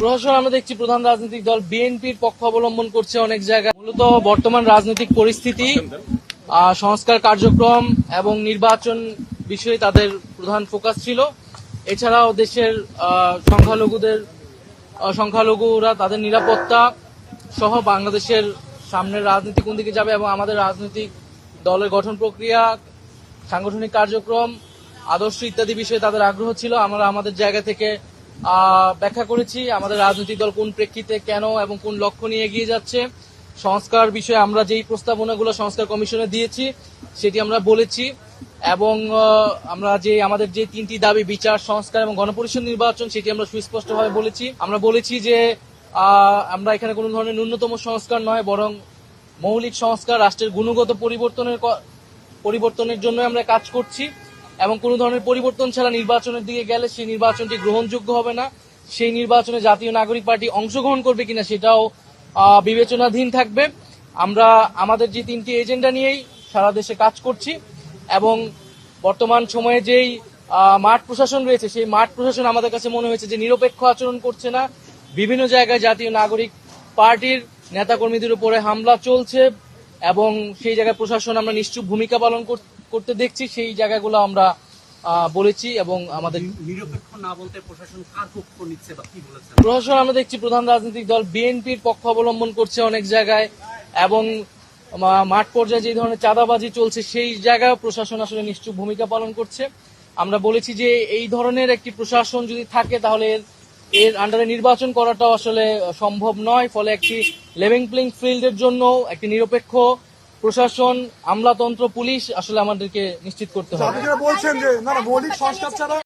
প্রশাসন, আমরা দেখছি প্রধান রাজনৈতিক দল বিএনপির পক্ষ অবলম্বন করছে অনেক জায়গায়। মূলত বর্তমান রাজনৈতিক পরিস্থিতি সংস্কার কার্যক্রম এবং নির্বাচন বিষয়ে তাদের প্রধান ফোকাস ছিল। এছাড়াও দেশের সংখ্যালঘুদের সংখ্যালঘুরা তাদের নিরাপত্তা সহ বাংলাদেশের সামনের রাজনীতি কোন দিকে যাবে এবং আমাদের রাজনৈতিক দলের গঠন প্রক্রিয়া, সাংগঠনিক কার্যক্রম, আদর্শ ইত্যাদি বিষয়ে তাদের আগ্রহ ছিল। আমরা আমাদের জায়গা থেকে ব্যাখ্যা করেছি আমাদের রাজনৈতিক দল কোন প্রেক্ষিতে কেন এবং কোন লক্ষ্য নিয়ে এগিয়ে যাচ্ছে। সংস্কার বিষয়ে আমরা যেই প্রস্তাবনাগুলো সংস্কার কমিশনে দিয়েছি, সেটি আমরা বলেছি। এবং আমরা যে আমাদের যে তিনটি দাবি, বিচার, সংস্কার এবং গণপরিষদ নির্বাচন, সেটি আমরা সুস্পষ্টভাবে বলেছি। আমরা বলেছি যে আমরা এখানে কোনো ধরনের ন্যূনতম সংস্কার নয়, বরং মৌলিক সংস্কার, রাষ্ট্রের গুণগত পরিবর্তনের পরিবর্তনের জন্য আমরা কাজ করছি। এবং কোনো ধরনের পরিবর্তন ছাড়া নির্বাচনের দিকে গেলে সেই নির্বাচনটি গ্রহণযোগ্য হবে না। সেই নির্বাচনে জাতীয় নাগরিক পার্টি অংশগ্রহণ করবে কিনা সেটাও বিবেচনাধীন থাকবে। আমরা আমাদের যে তিনটি এজেন্ডা নিয়েই সারা দেশে কাজ করছি এবং বর্তমান সময়ে যেই মাঠ প্রশাসন রয়েছে, সেই মাঠ প্রশাসন আমাদের কাছে মনে হয়েছে যে নিরপেক্ষ আচরণ করছে না। বিভিন্ন জায়গায় জাতীয় নাগরিক পার্টির নেতাকর্মীদের উপরে হামলা চলছে এবং সেই জায়গায় প্রশাসন আমরা নিশ্চুপ ভূমিকা পালন করতে দেখছি সেই জায়গাগুলো আমরা বলেছি এবং আমাদের নিরপেক্ষ না বলতে প্রশাসন কার পক্ষ নিচ্ছে বা কি বলেছেন প্রশাসন আমরা দেখছি প্রধান রাজনৈতিক দল বিএনপির পক্ষ অবলম্বন করছে অনেক জায়গায় এবং মাঠ পর্যায়ে যে ধরনের চাঁদাবাজি চলছে সেই জায়গায় প্রশাসন আসলে নিশ্চুপ ভূমিকা পালন করছে। আমরা বলেছি যে এই ধরনের একটি প্রশাসন যদি থাকে তাহলে এর এর আন্ডারে নির্বাচন করাটাও আসলে সম্ভব নয়। ফলে একটি লেভিং প্লেইং ফিল্ডের জন্য একটি নিরপেক্ষ প্রশাসন আমলাতন্ত্র পুলিশ আসলে আমাদেরকে নিশ্চিত করতে হবে। বলছেন যে না মৌলিক সংস্কার ছাড়া